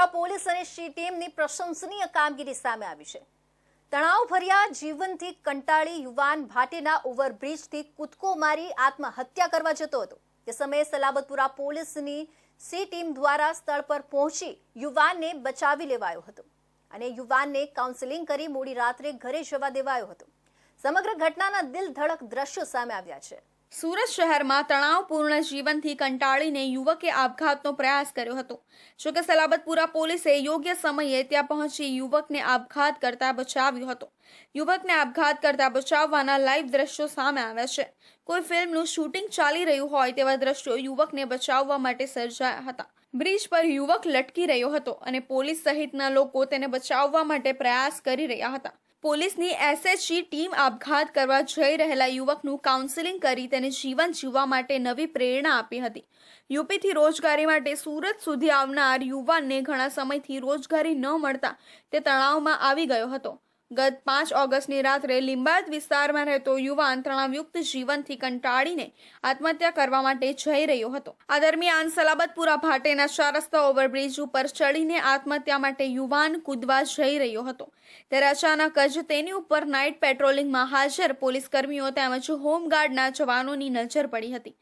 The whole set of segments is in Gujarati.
સલાબતપુરા પોલીસ અને સી ટીમની પ્રશંસનીય કામગીરી સામે આવી છે. તણાવભર્યા જીવનથી કંટાળી યુવાન ભાટીના ઓવરબ્રિજથી કૂદકો મારી આત્મહત્યા કરવા જતો હતો. તે સમયે સલાબતપુરા પોલીસની સી ટીમ દ્વારા સ્થળ પર પહોંચી યુવાનને બચાવી લેવાયો હતો અને યુવાનને કાઉન્સેલિંગ કરી મોડી રાત્રે ઘરે જવા દેવાયો હતો. સમગ્ર ઘટનાના દિલ ધડક દ્રશ્યો સામે આવ્યા છે. સુરત શહેરમાં તણાવપૂર્ણ જીવનથી કંટાળીને યુવકે આપઘાતનો પ્રયાસ કર્યો હતો. જોકે સલાબતપુરા પોલીસે યોગ્ય સમયે ત્યાં પહોંચી યુવકને આપઘાત કરતા બચાવ્યો હતો. યુવકને આપઘાત કરતા બચાવવાના લાઈવ દ્રશ્યો સામે આવ્યા છે. કોઈ ફિલ્મનું શૂટિંગ ચાલી રહ્યું હોય તેવા દ્રશ્યો યુવકને બચાવવા માટે સર્જાયા હતા. બ્રિજ પર યુવક લટકી રહ્યો હતો અને પોલીસ સહિતના લોકો તેને બચાવવા માટે પ્રયાસ કરી રહ્યા હતા. પોલીસની એસએચજી ટીમ આપઘાત કરવા જઈ રહેલા યુવકનું કાઉન્સેલિંગ કરી તેને જીવન જીવવા માટે નવી પ્રેરણા આપી હતી. યુપીથી રોજગારી માટે સુરત સુધી આવનાર યુવાનને ઘણા સમયથી રોજગારી ન મળતા તે તણાવમાં આવી ગયો હતો. ગત પાંચ ઓગસ્ટની રાત્રે લિંબાયત વિસ્તારમાં રહેતો યુવાન તણાવયુક્ત જીવનથી કંટાળીને આત્મહત્યા કરવા માટે જઈ રહ્યો હતો. આ દરમિયાન સલાબતપુરા ભાટેના ચાર રસ્તા ઓવરબ્રિજ ઉપર ચડીને આત્મહત્યા માટે યુવાન કૂદવા જઈ રહ્યો હતો. ત્યારે અચાનક જ તેની ઉપર નાઇટ પેટ્રોલિંગમાં હાજર પોલીસ કર્મીઓ તેમજ હોમગાર્ડના જવાનોની નજર પડી હતી.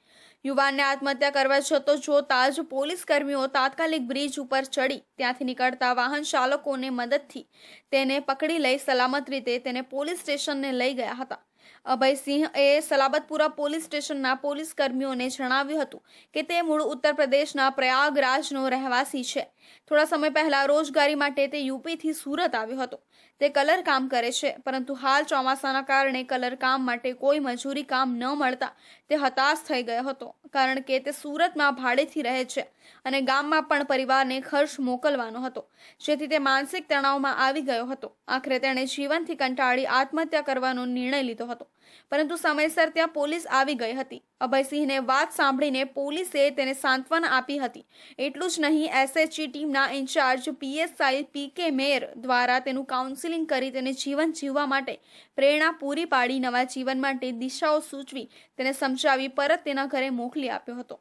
યુવાનને આત્મહત્યા કરવા જતો જોતા જ પોલીસ કર્મીઓ તાત્કાલિક બ્રિજ ઉપર ચડી. ત્યાંથી નીકળતા વાહન ચાલકોને મદદથી તેને પકડી લઈ સલામત રીતે તેને પોલીસ સ્ટેશનને લઈ ગયા હતા. અભયસિંહ એ સલાબતપુરા પોલીસ સ્ટેશનના પોલીસ કર્મીઓને જણાવ્યું હતું કે તે મૂળ ઉત્તર પ્રદેશના પ્રયાગરાજનો રહેવાસી છે. થોડા સમય પહેલા રોજગારી માટે તે યુપીથી સુરત આવ્યો હતો. તે કલર કામ કરે છે, પરંતુ હાલ ચોમાસાના કારણે કલર કામ માટે કોઈ મજૂરી કામ ન મળતા તે હતાશ થઈ ગયો હતો, કારણ કે તે સુરતમાં ભાડેથી રહે છે અને ગામમાં પણ પરિવારને ખર્ચ મોકલવાનો હતો, જેથી તે માનસિક તણાવમાં આવી ગયો હતો. આખરે તેણે જીવનથી કંટાળી આત્મહત્યા કરવાનો નિર્ણય લીધો હતો. પરંતુ સમયસર ત્યાં પોલીસ આવી ગઈ હતી. અભયસિંહને વાત સાંભળીને પોલીસે તેને સાંત્વના આપી હતી. એટલું જ નહીં એસએચજી ટીમના ઇન્ચાર્જ પીએસઆઈ પી કે મેયર દ્વારા તેનું કાઉન્સિલિંગ કરી તેને જીવન જીવવા માટે પ્રેરણા પૂરી પાડી, નવા જીવન માટે દિશાઓ સૂચવી, તેને સમજાવી પરત તેના ઘરે મોકલી આપ્યો હતો.